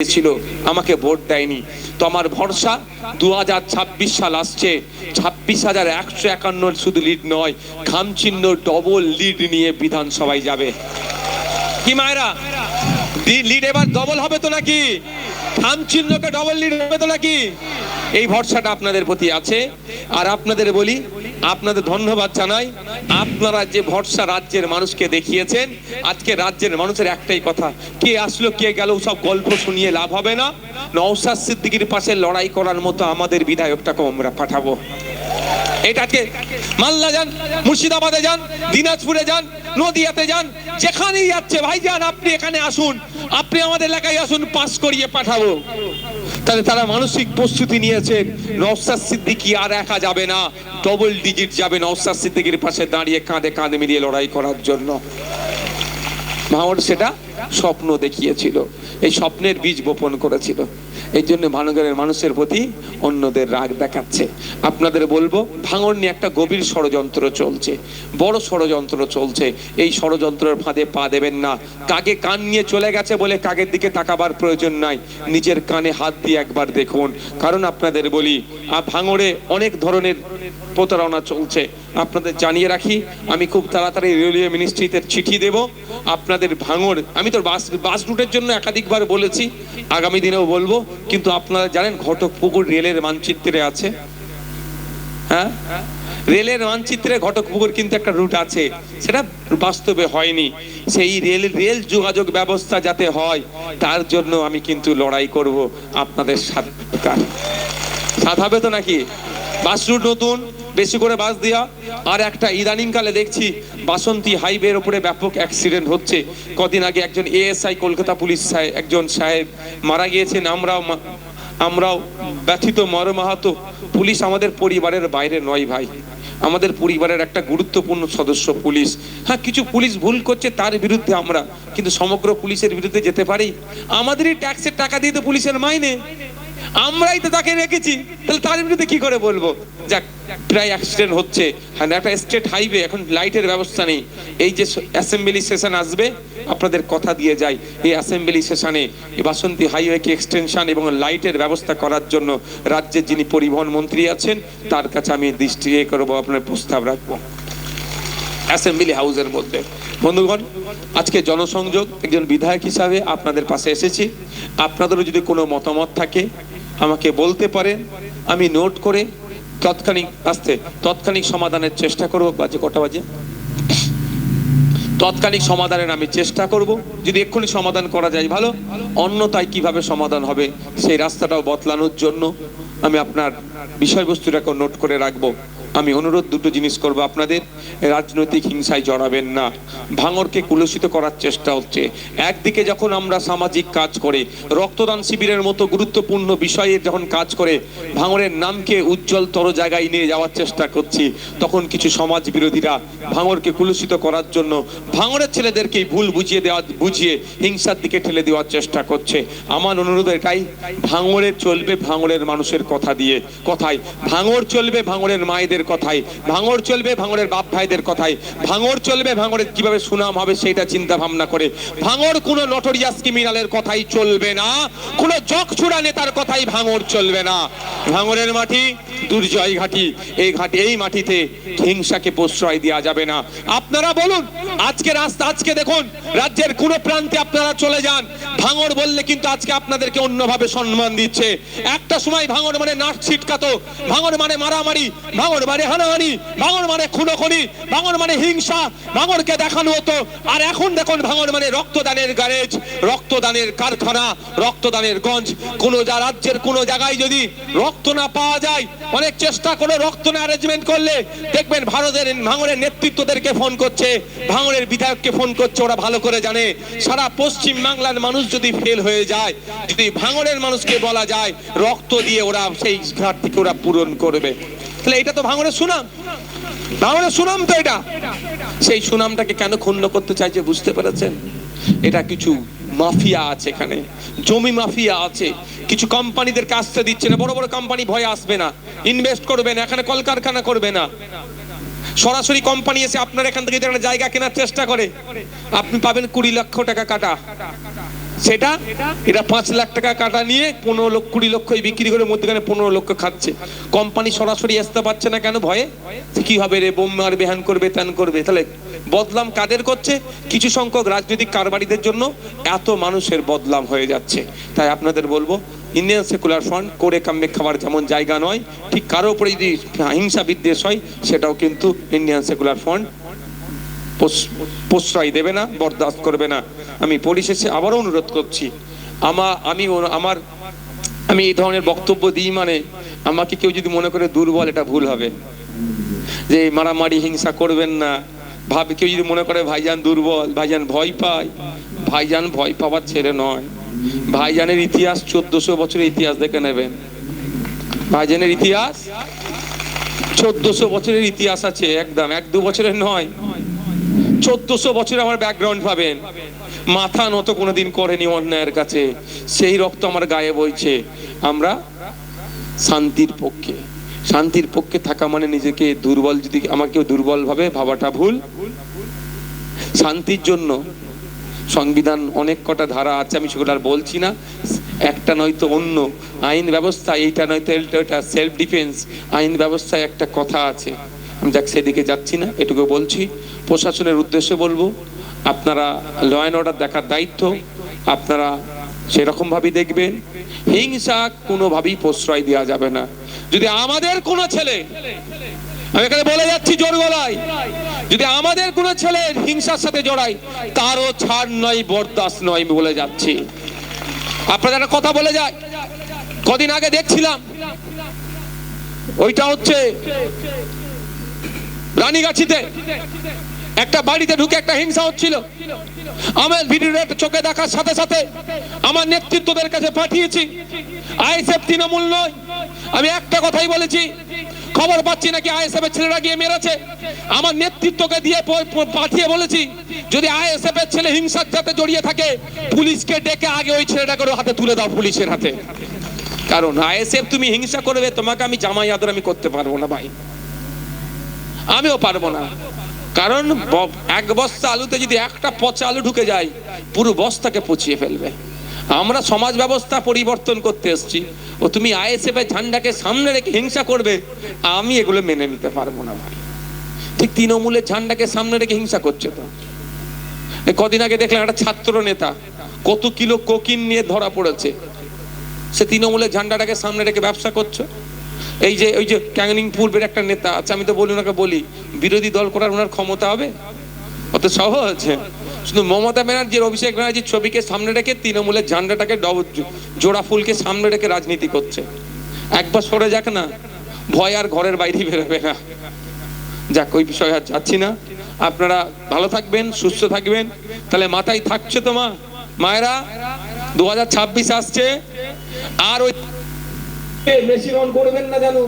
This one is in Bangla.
ছিল, আমাকে ভোট দেয়নি। তো আমার ভরসা দু হাজার ছাব্বিশ সাল আসছে। ছাব্বিশ হাজার একশো একান্ন শুধু লিড নয় খামচিহ্ন ডবল লিড নিয়ে বিধানসভায় যাবে। কি মায়েরা? লিড এবার ডবল হবে তো নাকি? খামচিহ্নকে ডবল লিড হবে তো নাকি? এই ভরসাটা আপনাদের প্রতি আছে। আর আপনাদের বলি আপনাদের ধন্যবাদ জানাই। আপনারা যে ভরসা রাজ্যের মানুষকে দেখিয়েছেন, আজকে রাজ্যের মানুষের একটাই কথা, কে আসলো, কে গেল, সব গল্প শুনিয়ে লাভ হবে না। নওসাদ সিদ্দিকির পাশে লড়াই করার মতো আমাদের বিধায়কটাকে আমরা পাঠাবো। এটাকে মালদা যান, মুর্শিদাবাদে যান, দিনাজপুরে যান, নদিয়াতে যান, যেখানেই যাচ্ছে ভাই যান আপনি এখানে আসুন, আপনি আমাদের এলাকায় আসুন, পাস করিয়ে পাঠাবো। তাহলে তারা মানসিক প্রস্তুতি নিয়েছেন নওসাদ সিদ্দিকি আর একা যাবে না। ডবল ডিজিট যাবে নওসাদ সিদ্দিকির পাশে দাঁড়িয়ে কাঁধে কাঁধে মিলিয়ে লড়াই করার জন্য। মাহমুদ সেটা স্বপ্ন দেখিয়েছিল। এই স্বপ্নের বীজ বপন করেছিল। এই জন্য ভাঙড়ের মানুষের প্রতি অন্যদের রাগ দেখাচ্ছে। আপনাদের বলব ভাঙড় নিয়ে একটা গভীর ষড়যন্ত্র চলছে। বড় ষড়যন্ত্র চলছে। এই ষড়যন্ত্রের ফাঁদে পা দেবেন না। কাকে কান নিয়ে চলে গেছে বলে কাকের দিকে তাকাবার প্রয়োজন নাই। নিজের কানে হাত দিয়ে একবার দেখুন। কারণ আপনাদের বলি ভাঙড়ে অনেক ধরনের প্রতারণা চলছে। আপনাদের জানিয়ে রাখি, আমি খুব তাড়াতাড়ি রেলওয়ে মিনিস্ট্রিতে চিঠি দেব। আপনাদের ভাঙড়, আমি তো বাস বাস রুটের জন্য একাধিকবার বলেছি, আগামী দিনেও বলব, কিন্তু আপনারা জানেন ঘটকপুকুর রেলের মানচিত্রে আছে। হ্যাঁ? রেলের মানচিত্রে ঘটকপুকুর কিন্তু একটা রুট আছে, সেটা বাস্তবে হয়নি। সেই রেল রেল যোগাযোগ ব্যবস্থা যাতে হয়, তার জন্য আমি কিন্তু লড়াই করব আপনাদের সরকার সাথ হবে তো নাকি? বাস রুট নতুন, বেশি করে বাস দেওয়া আর একটা ইদানিং কালে দেখছি বাসন্তী হাইওয়ের উপরে ব্যাপক অ্যাক্সিডেন্ট হচ্ছে। কদিন আগে একজন এএসআই কলকাতা পুলিশ সাহেব একজন সাহেব মারা গিয়েছেন। আমরাও আমরাও ব্যথিত মর্মাহত। পুলিশ আমাদের পরিবারের বাইরে নয় ভাই। আমাদের পরিবারের একটা গুরুত্বপূর্ণ সদস্য পুলিশ। হ্যাঁ কিছু পুলিশ ভুল করছে তার বিরুদ্ধে আমরা। কিন্তু সমগ্র পুলিশের বিরুদ্ধে যেতে পারি। আমাদেরই ট্যাক্সের টাকা দিয়ে তো পুলিশের মাইনে। আমরাই তো তাকে রেখেছি। তাহলে তার বিরুদ্ধে কি করে বলব? যাক, প্রায় অ্যাক্সিডেন্ট হচ্ছে। একটা স্টেট হাইওয়ে এখন লাইটের ব্যবস্থা নেই। এই যে অ্যাসেম্বলি সেশন আসবে, আপনাদের কথা দিয়ে যাই। এই অ্যাসেম্বলি সেশনে বাসন্তী হাইওয়েকে এক্সটেনশন এবং লাইটের ব্যবস্থা করার জন্য রাজ্যের যিনি পরিবহন মন্ত্রী আছেন, তার কাছে আমি দৃষ্টি এ করব, আপনার প্রস্তাব রাখব। অ্যাসেম্বলি হাউসের মধ্যে। বন্ধুগণ, আজকে জনসংযোগ একজন বিধায়ক হিসাবে আপনাদের পাশে এসেছি। আপনাদেরও যদি কোনো মতামত থাকে আমাকে বলতে পারেন আমি নোট করে তৎক্ষণিক আসতে, তৎক্ষণিক সমাধানের চেষ্টা করব। বাজে কটা বাজে? তৎকালীন সমাধানের আমি চেষ্টা করব। যদি এক্ষুনি সমাধান করা যায় ভালো, অন্যথায় কীভাবে সমাধান হবে সেই রাস্তাটাও বদলানোর জন্য আমি আপনার বিষয়বস্তুটাকে নোট করে রাখব। আমি অনুরোধ দুটো জিনিস করব আপনাদের। রাজনৈতিক হিংসায় জড়াবেন না। ভাঙরকে কুলসিত করার চেষ্টা হচ্ছে। একদিকে যখন আমরা সামাজিক কাজ করে, রক্তদান শিবিরের মতো গুরুত্বপূর্ণ বিষয়ে যখন কাজ করে, ভাঙরের নামকে উজ্জ্বলতর জায়গায় নিয়ে যাওয়ার চেষ্টা করছি, তখন কিছু সমাজ বিরোধীরা ভাঙরকে কুলসিত করার জন্য ভাঙরের ছেলেদেরকেই ভুল বুঝিয়ে দেওয়া, বুঝিয়ে হিংসার দিকে ঠেলে দেওয়ার চেষ্টা করছে। আমার অনুরোধ এটাই, ভাঙরে চলবে ভাঙরের মানুষের কথা দিয়ে, কথায়। ভাঙর চলবে ভাঙরের মায়েদের কথায় ভাঙর চলবে ভাঙরের বাপ ভাইদের কথায় ভাঙর চলবে ভাঙরের কীভাবে সুনাম হবে সেটা চিন্তা ভাবনা করে। ভাঙর কোনো নটোরিয়াস ক্রিমিনালের কথাই চলবে না, কোনো জগছুড়া নেতার কথাই ভাঙর চলবে না। ভাঙরের মাটি দুর্জয় ঘাটি, এই ঘাটি, এই মাটিতে হিংসাকে প্রশ্রয় দেওয়া যাবে না। আপনারা বলুন, আজকে রাস্তা, আজকে দেখুন, রাজ্যের কোন প্রান্তে আপনারা চলে যান। ভাঙর বললে কিন্তু আজকে আপনাদেরকে অন্যভাবে সম্মান দিচ্ছে। একটা সময় ভাঙর মানে নাট ছিটকাতো ভাঙর মানে মারামারি ভাঙর মানে হানাহানি ভাঙর মানে খুনোখুনি ভাঙর মানে হিংসা ভাঙরকে দেখানো হতো। আর এখন দেখুন ভাঙর মানে রক্তদানের গ্যারেজ, রক্তদানের কারখানা, রক্তদানের গঞ্জ। কোন যা রাজ্যের কোন জায়গায় যদি রক্ত না পাওয়া যায়, অনেক চেষ্টা করে রক্ত না অ্যারেঞ্জমেন্ট করলে, দেখবেন ভারতের ভাঙরের নেতৃত্বদেরকে ফোন করছে ভাঙরের বিধায়ককে ফোন করছে, ওরা ভালো করে জানে। সারা পশ্চিম বাংলার মানুষ যদি ফেল হয়ে যায়, যদি ভাঙরের মানুষকে বলা যায়, রক্ত দিয়ে ওরা সেই ঘাটতিকে ওরা পূরণ করবে। তাহলে এটা তো ভাঙনের সুনাম। ভাঙনের সুনাম তো এটা। সেই সুনামটাকে কেন ক্ষুণ্ণ করতে চাইছে বুঝতে পেরেছেন? এটা কিছু মাফিয়া আছে এখানে। জমি মাফিয়া আছে। কিছু কোম্পানিদের আসতে দিচ্ছে না। বড় বড় কোম্পানি ভয় আসবে না। ইনভেস্ট করবে না। এখানে কলকারখানা করবে না। সরাসরি কোম্পানি এসে আপনার এখান থেকে জায়গা কেনার চেষ্টা করে, আপনি পাবেন কুড়ি লক্ষ টাকা কাটা। সেটা এটা পাঁচ লাখ টাকা কাটা নিয়ে পনেরো লক্ষ, কুড়ি লক্ষ বিক্রি করে মধ্যখানে পনেরো লক্ষ খাচ্ছে। কোম্পানি সরাসরি আসতে পারছে না কেন ভয়ে? কি হবে রে, বোম মারবে, হ্যান করবে, ত্যান করবে। তাহলে বদলাম কাদের করছে? কিছু সংখ্যক রাজনৈতিক কারবারিদের জন্য এত মানুষের বদলাম হয়ে যাচ্ছে। তাই আপনাদের বলব ইন্ডিয়ান সেকুলার ফ্রন্ট করে কামে খাওয়ার যেমন জায়গা নয়, ঠিক কারও উপরে যদি হিংসা বিদ্বেষ হয়, সেটাও কিন্তু ইন্ডিয়ান সেকুলার ফ্রন্ট প্রশ্রয় দেবে না, বরদাস্ত করবে না। আমি পরিশেষে আবারও অনুরোধ করছি, আমা, আমি আমার, আমি এই ধরনের বক্তব্য দিই মানে আমাকে কেউ যদি মনে করে দুর্বল, এটা ভুল হবে। যে মারামারি, হিংসা করবেন না। ভাবে, কেউ যদি মনে করে ভাইজান দুর্বল, ভাইজান ভয় পায়, ভাইজান ভয় পাওয়ার ছেলে নয়। ভাইজানের ইতিহাস চোদ্দশো বছরের ইতিহাস দেখে নেবেন ভাইজানের ইতিহাস? চোদ্দশো বছরের ইতিহাস আছে, একদম। এক দু বছরের নয়। চোদ্দশো বছর আমার ব্যাকগ্রাউন্ড পাবেন। মাথা নত কোনোদিন করেনি অন্যায়ের কাছে। সেই রক্ত আমার গায়ে বইছে। আমরা শান্তির পক্ষে। শান্তির পক্ষে থাকা মানে নিজেকে দুর্বল যদি আমাকে দুর্বল ভাবে, ভাবাটা ভুল। শান্তির জন্য সংবিধান অনেক কটা ধারা আছে, আমি সেগুলো আর বলছি না। একটা নয়তো অন্য। আইন ব্যবস্থা, এইটা নয়তো এটা সেলফ ডিফেন্স আইন ব্যবস্থায় একটা কথা আছে। আমি যাক সেদিকে যাচ্ছি না, এটুকু বলছি। প্রশাসনের উদ্দেশ্যে বলব, আপনারা ল অ্যান্ড অর্ডার দেখার দায়িত্ব, আপনারা সেরকম ভাবেই দেখবেন। হিংসা কোনোভাবেই প্রশ্রয় দেওয়া যাবে না। যদি আমাদের কোনো ছেলে আমি এখানে বলে যাচ্ছি জোর গলায় যদি আমাদের কোনো ছেলে হিংসার সাথে জড়াই তারও ছাড় নয়, বরদাস্ত নয়, আমি বলে যাচ্ছি। আপনাদের একটা কথা বলে যায়, কদিন আগে দেখছিলাম, ওইটা হচ্ছে রানীগাছিতে একটা বাড়িতে ঢুকে একটা হিংসা হচ্ছিল। আমার ভিডিওটা চোখে দেখার সাথে সাথে আমার নেতৃত্বদের কাছে পাঠিয়েছি, আইএসএফ তৃণমূল নয়। আমি একটা কথাই বলেছি খবর পাচ্ছি নাকি আইএসএফ এর ছেলেরা গিয়ে মেরেছে? আমার নেতৃত্বকে দিয়ে পাঠিয়ে বলেছি, যদি আইএসএফ এর ছেলে হিংসার সাথে জড়িয়ে থাকে, পুলিশকে ডেকে আগে ওই ছেলেটাকে হাতে তুলে দাও পুলিশের হাতে। কারণ আইএসএফ তুমি হিংসা করবে, তোমাকে আমি জামাই আদর আমি করতে পারব না ভাই। আমিও পারব না। কারণ এক বস্তা আলুতে যদি একটা পচা আলু ঢুকে যায়, পুরো বস্তাকে পচিয়ে ফেলবে। আমরা সমাজ ব্যবস্থা পরিবর্তন করতে এসেছি। ও তুমি আইএসএফ এর ঝান্ডাকে সামনে রেখে হিংসা করবে, আমি এগুলো মেনে নিতে পারব না ভাই। ঠিক তৃণমূলের ঝান্ডাকে সামনে রেখে হিংসা করছে তো। কদিন আগে দেখলাম একটা ছাত্র নেতা, কত কিলো কোকিন নিয়ে ধরা পড়েছে। সে তৃণমূলের ঝান্ডাটাকে সামনে রেখে ব্যবসা করছে। এই যে, ওই যে ক্যাংনিং পূর্বের একটা নেতা আচ্ছা আমি তো বলি ওনাকে বলি, বিরোধী দল করার ওনার ক্ষমতা হবে? অত সহজ? শুধু মমতা ব্যানার্জির অভিষেক ব্যানার্জির ছবিকে সামনে রেখে তৃণমূলের ঝান্ডাটাকে জোড়া ফুলকে সামনে রেখে রাজনীতি করছে। একবার সরে যাক না, ভয় আর ঘরের বাইরে বেরোবে না। যাক, ওই বিষয়ে আর যাচ্ছি না। আপনারা ভালো থাকবেন, সুস্থ থাকবেন। তাহলে মাথায় থাকছে তো মা? মায়েরা, দু হাজার ছাব্বিশ আসছে। আর ওই বেশি রন করবেন না জানো